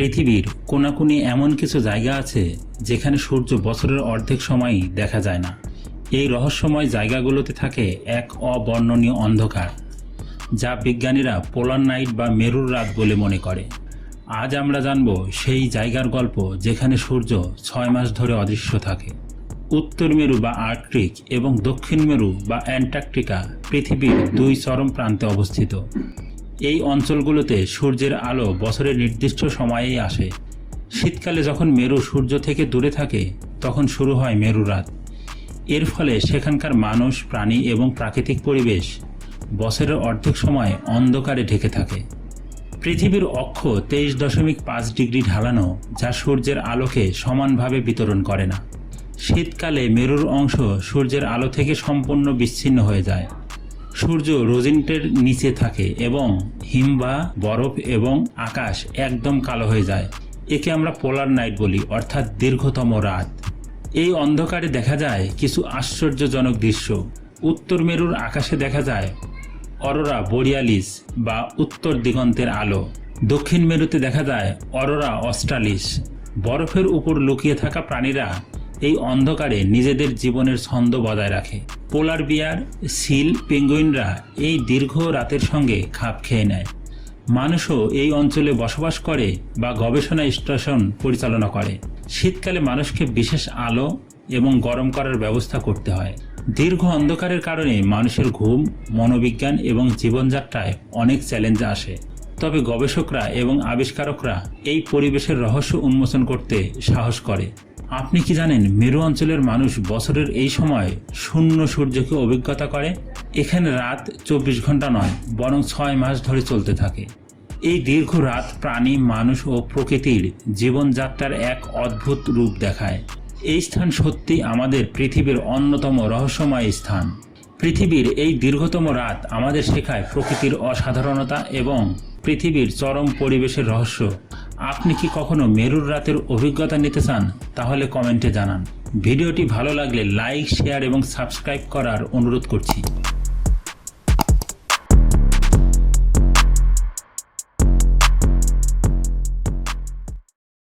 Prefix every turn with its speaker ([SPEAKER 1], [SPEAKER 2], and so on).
[SPEAKER 1] পৃথিবীর কোনাকুনি এমন কিছু জায়গা আছে যেখানে সূর্য বছরের অর্ধেক সময়ই দেখা যায় না। এই রহস্যময় জায়গাগুলোতে থাকে এক অবর্ণনীয় অন্ধকার, যা বিজ্ঞানীরা পোলার নাইট বা মেরুর রাত বলে মনে করে। আজ আমরা জানব সেই জায়গার গল্প যেখানে সূর্য ছয় মাস ধরে অদৃশ্য থাকে। উত্তর মেরু বা আর্কটিক এবং দক্ষিণ মেরু বা অ্যান্টার্কটিকা পৃথিবীর দুই চরম প্রান্তে অবস্থিত। এই অঞ্চলগুলোতে সূর্যের আলো বছরের নির্দিষ্ট সময়েই আসে। শীতকালে যখন মেরু সূর্য থেকে দূরে থাকে, তখন শুরু হয় মেরু রাত। এর ফলে সেখানকার মানুষ, প্রাণী এবং প্রাকৃতিক পরিবেশ বছরের অর্ধেক সময় অন্ধকারে ঢেকে থাকে। পৃথিবীর অক্ষ তেইশ দশমিক পাঁচ ডিগ্রি ঢালানো, যা সূর্যের আলোকে সমানভাবে বিতরণ করে না। শীতকালে মেরুর অংশ সূর্যের আলো থেকে সম্পূর্ণ বিচ্ছিন্ন হয়ে যায়। সূর্য রোজিন্টের নিচে থাকে এবং হিম বা বরফ এবং আকাশ একদম কালো হয়ে যায়। একে আমরা পোলার নাইট বলি, অর্থাৎ দীর্ঘতম রাত। এই অন্ধকারে দেখা যায় কিছু আশ্চর্যজনক দৃশ্য। উত্তর মেরুর আকাশে দেখা যায় অরোরা বোরিয়ালিস বা উত্তর দিগন্তের আলো। দক্ষিণ মেরুতে দেখা যায় অরোরা অস্ট্রালিস বরফের উপর লুকিয়ে থাকা প্রাণীরা এই অন্ধকারে নিজেদের জীবনের ছন্দ বজায় রাখে। পোলার বিয়ার, সিল, পেঙ্গুইনরা এই দীর্ঘ রাতের সঙ্গে খাপ খেয়ে নেয়। মানুষও এই অঞ্চলে বসবাস করে বা গবেষণা স্টেশন পরিচালনা করে। শীতকালে মানুষকে বিশেষ আলো এবং গরম করার ব্যবস্থা করতে হয়। দীর্ঘ অন্ধকারের কারণে মানুষের ঘুম, মনোবিজ্ঞান এবং জীবনযাত্রায় অনেক চ্যালেঞ্জ আসে। তবে গবেষকরা এবং আবিষ্কারকরা এই পরিবেশের রহস্য উন্মোচন করতে সাহস করে। আপনি কি জানেন মেরু অঞ্চলের মানুষ বছরের এই সময় শূন্য সূর্যকে অভিজ্ঞতা করে? এখানে রাত চব্বিশ ঘণ্টা নয়, বরং ছয় মাস ধরে চলতে থাকে। এই দীর্ঘ রাত প্রাণী, মানুষ ও প্রকৃতির জীবনযাত্রার এক অদ্ভুত রূপ দেখায়। এই স্থান সত্যি আমাদের পৃথিবীর অন্যতম রহস্যময় স্থান। পৃথিবীর এই দীর্ঘতম রাত আমাদের শেখায় প্রকৃতির অসাধারণতা এবং পৃথিবীর চরম পরিবেশের রহস্য। আপনি কি কখনো মেরুর রাতের অভিজ্ঞতা নিতে চান? তাহলে কমেন্টে জানান। ভিডিওটি ভালো লাগলে লাইক, শেয়ার এবং সাবস্ক্রাইব করার অনুরোধ করছি।